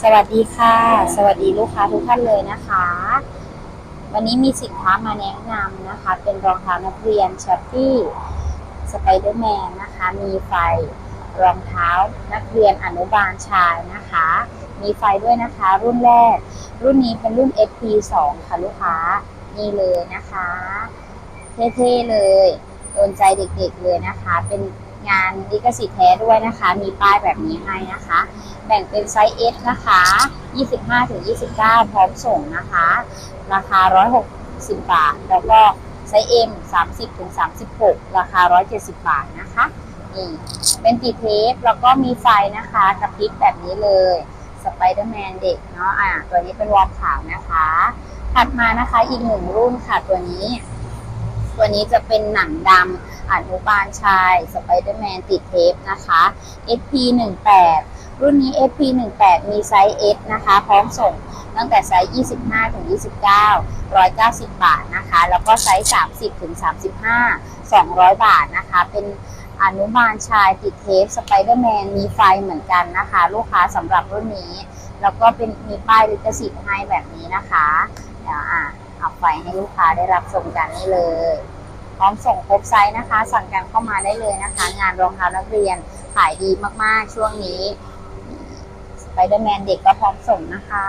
สวัสดีค่ะ สวัสดีลูกค้าทุกท่านเลยนะคะ วันนี้มีสินค้ามาแนะนำนะคะ เป็นรองเท้านักเรียนชัฟฟี่สไปเดอร์แมนนะคะ มีไฟรองเท้านักเรียนอนุบาลชายนะคะ มีไฟด้วยนะคะ รุ่นแรก รุ่นนี้เป็นรุ่น SP2 ค่ะลูกค้า นี่เลยนะคะ เท่ๆเลย โดนใจเด็กๆเลยนะคะ เป็น งานลิขสิทธิ์แท้ด้วยนะคะ มีป้ายแบบนี้ให้นะคะ แบ่งเป็นไซส์ S นะคะ 25ถึง29 พร้อมส่งนะคะ ราคา 160 บาท แล้วก็ไซส์ M 30ถึง36 ราคา 170 บาทนะคะนี่เป็นติดเทปแล้วก็มีไฟนะคะกระพริบแบบนี้เลยสไปเดอร์แมนเด็กเนาะอ่าตัวนี้เป็นวอร์มขาวนะคะถัดมานะคะอีกหนึ่งรุ่นค่ะตัวนี้ ตัวนี้จะเป็นหนังดำ อนุบาลชายสไปเดอร์แมนติดเทปนะคะ SP 1 8 รุ่นนี้ SP 1 8 มีไซส์ S นะคะ พร้อมส่งตั้งแต่ไซส์ 25 ถึง 29 190 บาทนะคะ แล้วก็ไซส์ 30 ถึง 35 200 บาทนะคะ เป็นอนุบาลชายติดเทปสไปเดอร์แมนมีไฟเหมือนกันนะคะ ลูกค้าสำหรับรุ่นนี้ แล้วก็เป็นมีป้ายลิขสิทธิ์ให้แบบนี้นะคะเดี๋ยวอะเอาไฟให้ลูกค้าได้รับชมกันนี่เลย ร้อมส่งครบไซส์นะคะ สั่งกันเข้ามาได้เลยนะคะ งานรองเท้านักเรียนขายดีมากๆช่วงนี้สไปเดอร์แมนเด็กก็พร้อมส่งนะคะ